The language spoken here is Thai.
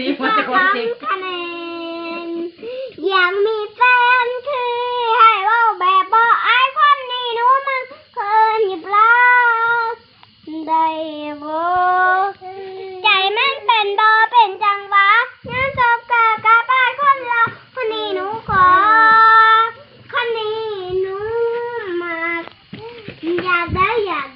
สีหมดจะคนจริงะแนนยังมีแฟนคือให้เราแบบบอไอคนนี้หนูมันเคยหยิบเลาได้บ่ใจมันเป็นบอเป็นจังหวะงานจบกะกะบ้านคนเราคนนี้หนูขอคนนี้หนูมาอยากได้อยาก